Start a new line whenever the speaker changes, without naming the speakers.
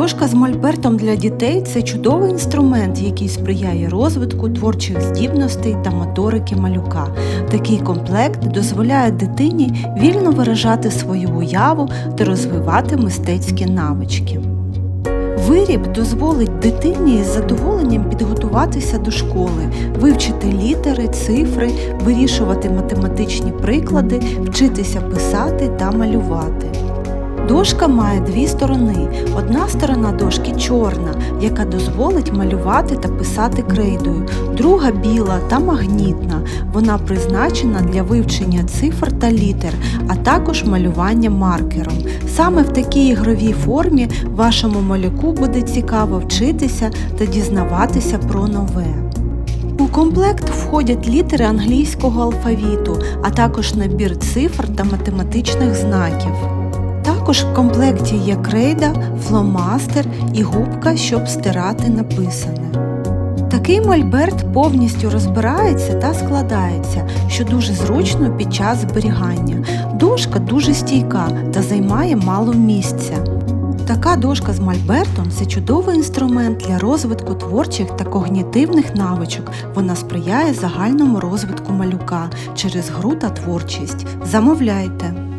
Дошка з мольбертом для дітей це чудовий інструмент, який сприяє розвитку творчих здібностей та моторики малюка. Такий комплект дозволяє дитині вільно виражати свою уяву та розвивати мистецькі навички. Виріб дозволить дитині з задоволенням підготуватися до школи, вивчити літери, цифри, вирішувати математичні приклади, вчитися писати та малювати. Дошка має дві сторони. Одна сторона дошки чорна, яка дозволить малювати та писати крейдою, друга біла та магнітна. Вона призначена для вивчення цифр та літер, а також малювання маркером. Саме в такій ігровій формі вашому малюку буде цікаво вчитися та дізнаватися про нове. У комплект входять літери англійського алфавіту, а також набір цифр та математичних знаків. Також в комплекті є крейда, фломастер і губка, щоб стирати написане. Такий мольберт повністю розбирається та складається, що дуже зручно під час зберігання. Дошка дуже стійка та займає мало місця. Така дошка з мольбертом це чудовий інструмент для розвитку творчих та когнітивних навичок. Вона сприяє загальному розвитку малюка через гру та творчість. Замовляйте!